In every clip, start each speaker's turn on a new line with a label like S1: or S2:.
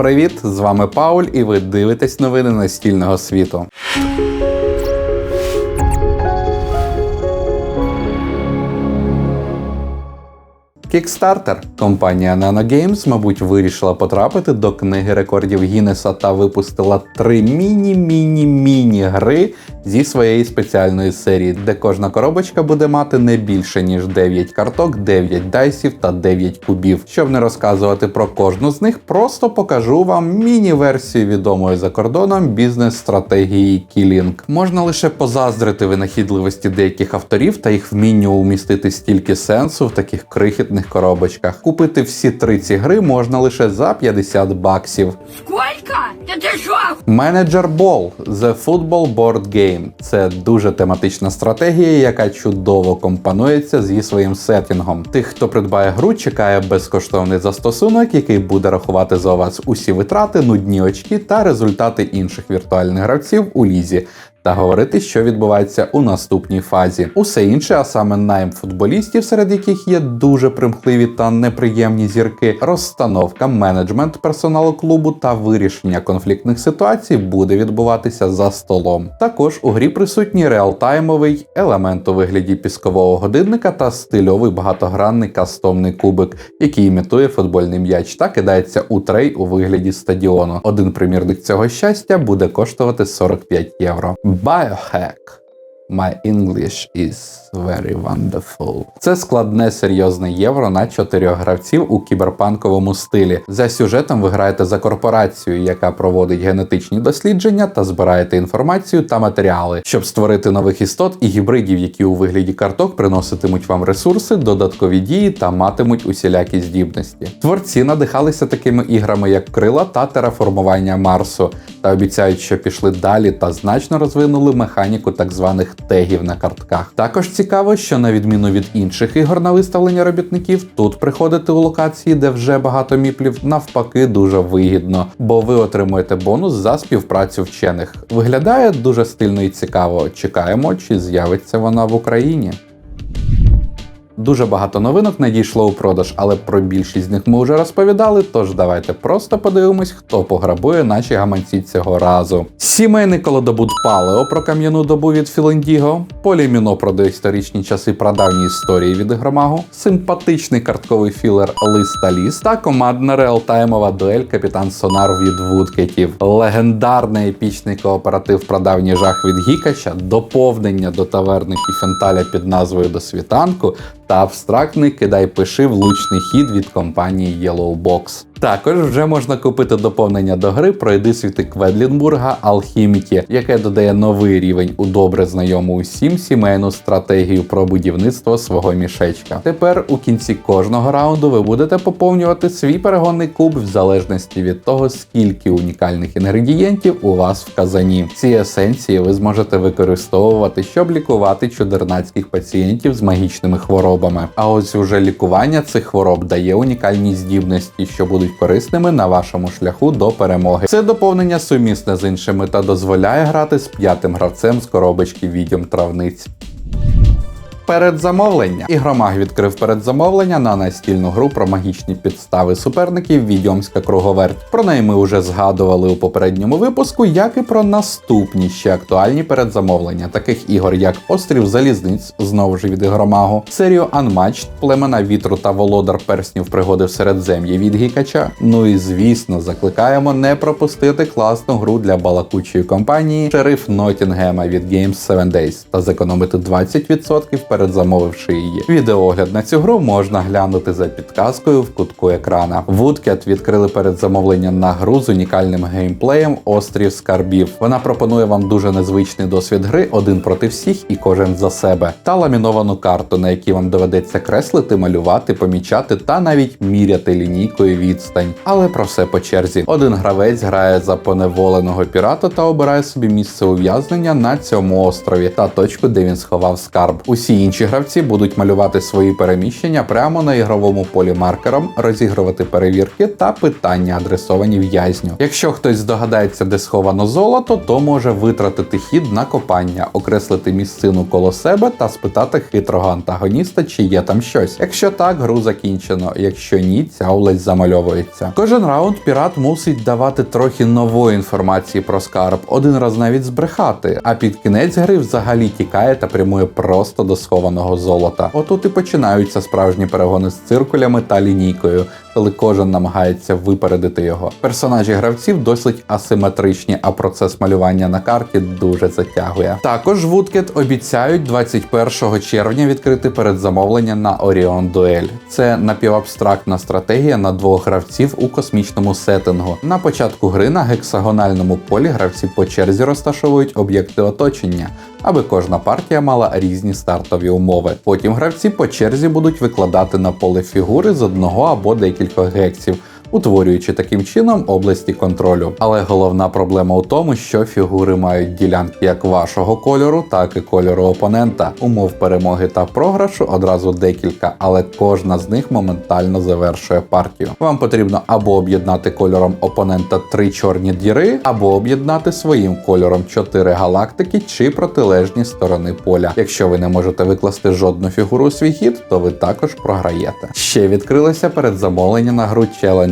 S1: Привіт! З вами Пауль, і ви дивитесь новини настільного світу. Kickstarter. Компанія NanoGames, мабуть, вирішила потрапити до книги рекордів Гіннеса та випустила три міні-міні-міні гри зі своєї спеціальної серії, де кожна коробочка буде мати не більше ніж 9 карток, 9 дайсів та 9 кубів. Щоб не розказувати про кожну з них, просто покажу вам міні-версію відомої за кордоном бізнес-стратегії Killing. Можна лише позаздрити винахідливості деяких авторів та їх вмінню умістити стільки сенсу в таких крихітних коробочках. Купити всі три ці гри можна лише за 50 баксів.
S2: Сколько? Да ты шо?
S1: Менеджер Ball The Football Board Game це дуже тематична стратегія, яка чудово компонується зі своїм сеттінгом. Тих, хто придбає гру, чекає безкоштовний застосунок, який буде рахувати за вас усі витрати, нудні очки та результати інших віртуальних гравців у лізі. Та говорити, що відбувається у наступній фазі. Усе інше, а саме найм футболістів, серед яких є дуже примхливі та неприємні зірки, розстановка, менеджмент персоналу клубу та вирішення конфліктних ситуацій буде відбуватися за столом. Також у грі присутній реалтаймовий елемент у вигляді піскового годинника та стильовий багатогранний кастомний кубик, який імітує футбольний м'яч та кидається у трей у вигляді стадіону. Один примірник цього щастя буде коштувати 45 євро. Biohack. My English is very wonderful. Це складне серйозне євро на чотирьох гравців у кіберпанковому стилі. За сюжетом ви граєте за корпорацію, яка проводить генетичні дослідження та збираєте інформацію та матеріали, щоб створити нових істот і гібридів, які у вигляді карток приноситимуть вам ресурси, додаткові дії та матимуть усілякі здібності. Творці надихалися такими іграми, як крила та тераформування Марсу, та обіцяють, що пішли далі та значно розвинули механіку так званих тегів на картках. Також цікаво, що на відміну від інших ігор на виставлення робітників, тут приходити у локації, де вже багато міплів, навпаки, дуже вигідно, бо ви отримуєте бонус за співпрацю вчених. Виглядає дуже стильно і цікаво. Чекаємо, чи з'явиться вона в Україні. Дуже багато новинок надійшло у продаж, але про більшість з них ми вже розповідали. Тож давайте просто подивимось, хто пограбує наші гаманці цього разу. Сімейний колодобут Палео про кам'яну добу від Філендіго, Поліміно про доісторичні часи прадавні історії від Ігромагу, симпатичний картковий філер Листа Ліс та командна реалтаймова дуель Капітан Сонар від Вудкетів, легендарний епічний кооператив Прадавній жах від Гікача, доповнення до таверни Кіфенталя під назвою До світанку та абстрактний кидай пиши влучний хід від компанії Yellow Box. Також вже можна купити доповнення до гри Пройди світи Кведлінбурга Алхіміки, яке додає новий рівень у добре знайому усім сімейну стратегію про будівництво свого мішечка. Тепер у кінці кожного раунду ви будете поповнювати свій перегонний куб в залежності від того, скільки унікальних інгредієнтів у вас в казані. Ці есенції ви зможете використовувати, щоб лікувати чудернацьких пацієнтів з магічними хворобами. А ось уже лікування цих хвороб дає унікальні здібності, що будуть корисними на вашому шляху до перемоги. Це доповнення сумісне з іншими та дозволяє грати з п'ятим гравцем з коробочки відьом травниць. Передзамовлення. Ігромаг відкрив передзамовлення на настільну гру про магічні підстави суперників Відьомська круговерть. Про неї ми вже згадували у попередньому випуску, як і про наступні ще актуальні передзамовлення, таких ігор, як Острів Залізниць, знову ж від ігромагу, серію Unmatched, племена вітру та володар перснів пригоди в Середзем'ї від Гікача. Ну і звісно, закликаємо не пропустити класну гру для балакучої компанії Шериф Ноттінгема від Games 7 Days та зекономити 20% передзамовивши її. Відеоогляд на цю гру можна глянути за підказкою в кутку екрана. Woodcat відкрили передзамовлення на гру з унікальним геймплеєм Острів Скарбів. Вона пропонує вам дуже незвичний досвід гри один проти всіх і кожен за себе, та ламіновану карту, на якій вам доведеться креслити, малювати, помічати та навіть міряти лінійкою відстань. Але про все по черзі. Один гравець грає за поневоленого пірата та обирає собі місце ув'язнення на цьому острові та точку, де він сховав скарб. Усі Інші гравці будуть малювати свої переміщення прямо на ігровому полі маркером, розігрувати перевірки та питання, адресовані в'язню. Якщо хтось здогадається, де сховано золото, то може витратити хід на копання, окреслити місцину коло себе та спитати хитрого антагоніста, чи є там щось. Якщо так, гру закінчено. Якщо ні, ця улець замальовується. Кожен раунд пірат мусить давати трохи нової інформації про скарб, один раз навіть збрехати, а під кінець гри взагалі тікає та прямує просто до схованого золота. Отут і починаються справжні перегони з циркулями та лінійкою, коли кожен намагається випередити його. Персонажі гравців досить асиметричні, а процес малювання на карті дуже затягує. Також Woodcat обіцяють 21 червня відкрити передзамовлення на Orion Duel. Це напівабстрактна стратегія на двох гравців у космічному сеттингу. На початку гри на гексагональному полі гравці по черзі розташовують об'єкти оточення, аби кожна партія мала різні стартові умови. Потім гравці по черзі будуть викладати на поле фігури з одного або декількох гексів. Утворюючи таким чином області контролю. Але головна проблема у тому, що фігури мають ділянки як вашого кольору, так і кольору опонента. Умов перемоги та програшу одразу декілька, але кожна з них моментально завершує партію. Вам потрібно або об'єднати кольором опонента три чорні діри, або об'єднати своїм кольором чотири галактики чи протилежні сторони поля. Якщо ви не можете викласти жодну фігуру у свій хід, то ви також програєте. Ще відкрилося передзамовлення на гру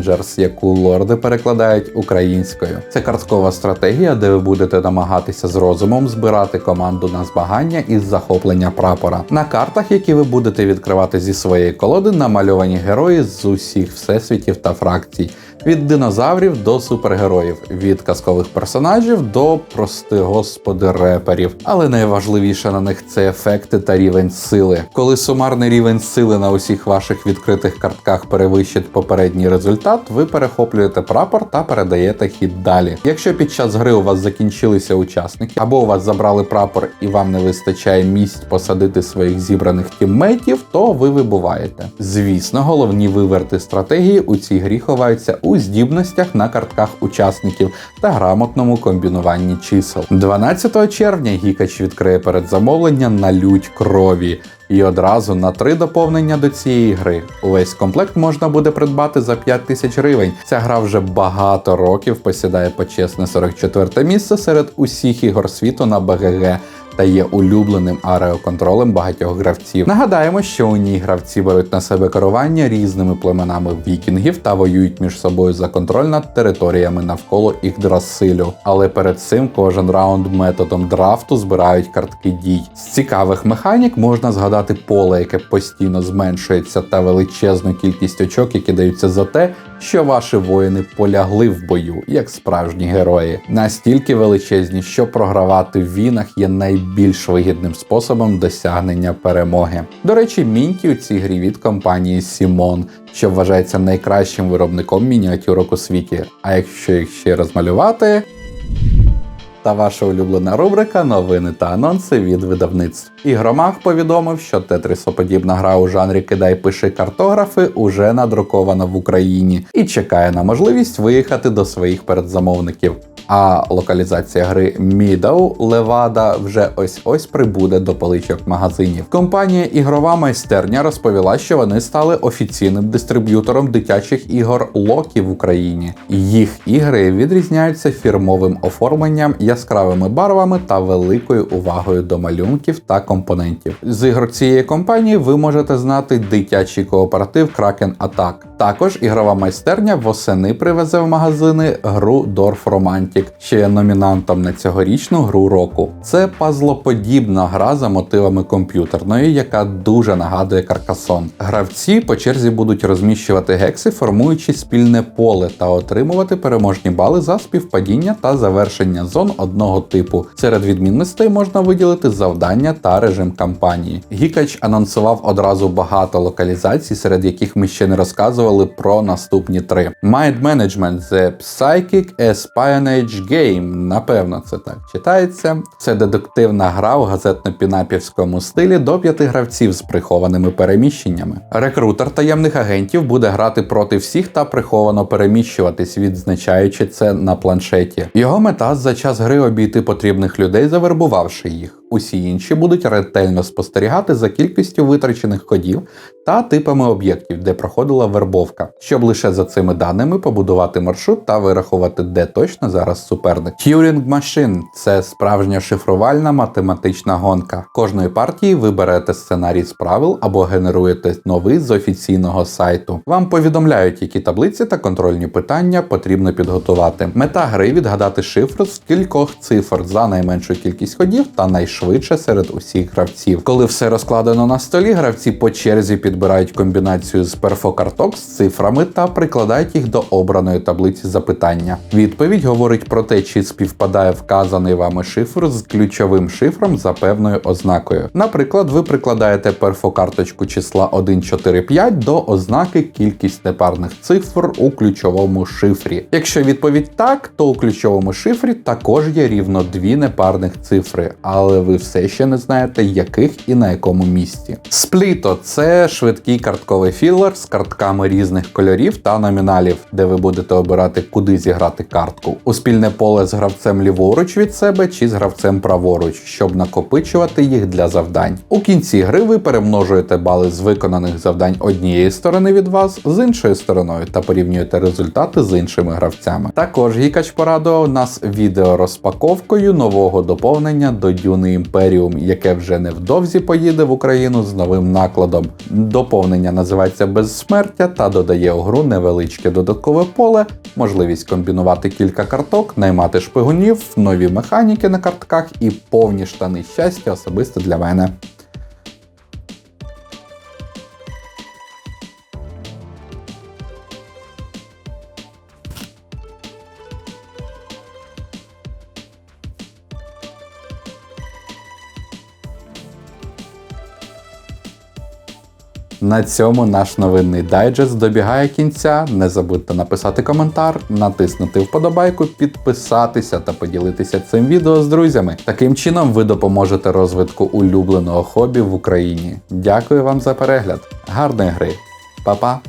S1: Challengers, яку лорди перекладають українською. Це карткова стратегія, де ви будете намагатися з розумом збирати команду на змагання із захоплення прапора. На картах, які ви будете відкривати зі своєї колоди, намальовані герої з усіх всесвітів та фракцій. Від динозаврів до супергероїв, від казкових персонажів до прости господи реперів. Але найважливіше на них це ефекти та рівень сили. Коли сумарний рівень сили на усіх ваших відкритих картках перевищить попередній результат, ви перехоплюєте прапор та передаєте хід далі. Якщо під час гри у вас закінчилися учасники, або у вас забрали прапор і вам не вистачає місць посадити своїх зібраних тіммейтів, то ви вибуваєте. Звісно, головні виверти стратегії у цій грі ховаються у здібностях на картках учасників та грамотному комбінуванні чисел. 12 червня Гікач відкриє передзамовлення на лють крові. І одразу на три доповнення до цієї гри. Увесь комплект можна буде придбати за 5 тисяч гривень. Ця гра вже багато років посідає почесне 44 місце серед усіх ігор світу на БГГ та є улюбленим ареоконтролем багатьох гравців. Нагадаємо, що у ній гравці беруть на себе керування різними племенами вікінгів та воюють між собою за контроль над територіями навколо Ігдрасилю. Але перед цим кожен раунд методом драфту збирають картки дій. З цікавих механік можна згадати поле, яке постійно зменшується, та величезну кількість очок, які даються за те, що ваші воїни полягли в бою, як справжні герої. Настільки величезні, що програвати в війнах є найбільш вигідним способом досягнення перемоги. До речі, мінті у цій грі від компанії Simon, що вважається найкращим виробником мініатюрок у світі. А якщо їх ще розмалювати. Та ваша улюблена рубрика Новини та анонси від видавництв. Ігромаг повідомив, що тетрисоподібна гра у жанрі Кидай пиши картографи уже надрукована в Україні і чекає на можливість виїхати до своїх передзамовників. А локалізація гри Meadow Levada вже ось ось прибуде до поличок магазинів. Компанія Ігрова майстерня розповіла, що вони стали офіційним дистриб'ютором дитячих ігор Локі в Україні. Їх ігри відрізняються фірмовим оформленням, яскравими барвами та великою увагою до малюнків та компонентів. З ігор цієї компанії ви можете знати дитячий кооператив Kraken Attack. Також ігрова майстерня восени привезе в магазини гру Dorf Romantic, що є номінантом на цьогорічну гру року. Це пазлоподібна гра за мотивами комп'ютерної, яка дуже нагадує Каркасон. Гравці по черзі будуть розміщувати гекси, формуючи спільне поле та отримувати переможні бали за співпадіння та завершення зон одного типу. Серед відмінностей можна виділити завдання та режим кампанії. Гікач анонсував одразу багато локалізацій, серед яких ми ще не розказували про наступні три: Mind Management The Psychic Espionage Game. Напевно, це так читається. Це дедуктивна гра у газетно-пінапівському стилі до п'яти гравців з прихованими переміщеннями. Рекрутер таємних агентів буде грати проти всіх та приховано переміщуватись, відзначаючи це на планшеті. Його мета за час гри обійти потрібних людей, завербувавши їх. Усі інші будуть ретельно спостерігати за кількістю витрачених ходів та типами об'єктів, де проходила вербовка, щоб лише за цими даними побудувати маршрут та вирахувати, де точно зараз суперник. Turing Machine – це справжня шифрувальна математична гонка. Кожної партії ви берете сценарій з правил або генеруєте новий з офіційного сайту. Вам повідомляють, які таблиці та контрольні питання потрібно підготувати. Мета гри відгадати шифр з кількох цифр за найменшу кількість ходів та найшвидше серед усіх гравців. Коли все розкладено на столі, гравці по черзі підбирають комбінацію з перфокарток з цифрами та прикладають їх до обраної таблиці запитання. Відповідь говорить про те, чи співпадає вказаний вами шифр з ключовим шифром за певною ознакою. Наприклад, ви прикладаєте перфокарточку числа 145 до ознаки кількість непарних цифр у ключовому шифрі. Якщо відповідь так, то у ключовому шифрі також є рівно дві непарних цифри, але ви все ще не знаєте, яких і на якому місці. Спліто це швидкий картковий філер з картками різних кольорів та номіналів, де ви будете обирати, куди зіграти картку. У спільне поле з гравцем ліворуч від себе чи з гравцем праворуч, щоб накопичувати їх для завдань. У кінці гри ви перемножуєте бали з виконаних завдань однієї сторони від вас з іншою стороною та порівнюєте результати з іншими гравцями. Також Гікач порадував нас відео розпаковкою нового доповнення до Дюни Imperium, яке вже невдовзі поїде в Україну з новим накладом. Доповнення називається Безсмертя та додає у гру невеличке додаткове поле, можливість комбінувати кілька карток, наймати шпигунів, нові механіки на картках і повні штани щастя особисто для мене. На цьому наш новинний дайджест добігає кінця. Не забудьте написати коментар, натиснути вподобайку, підписатися та поділитися цим відео з друзями. Таким чином ви допоможете розвитку улюбленого хобі в Україні. Дякую вам за перегляд. Гарної гри, Па-па!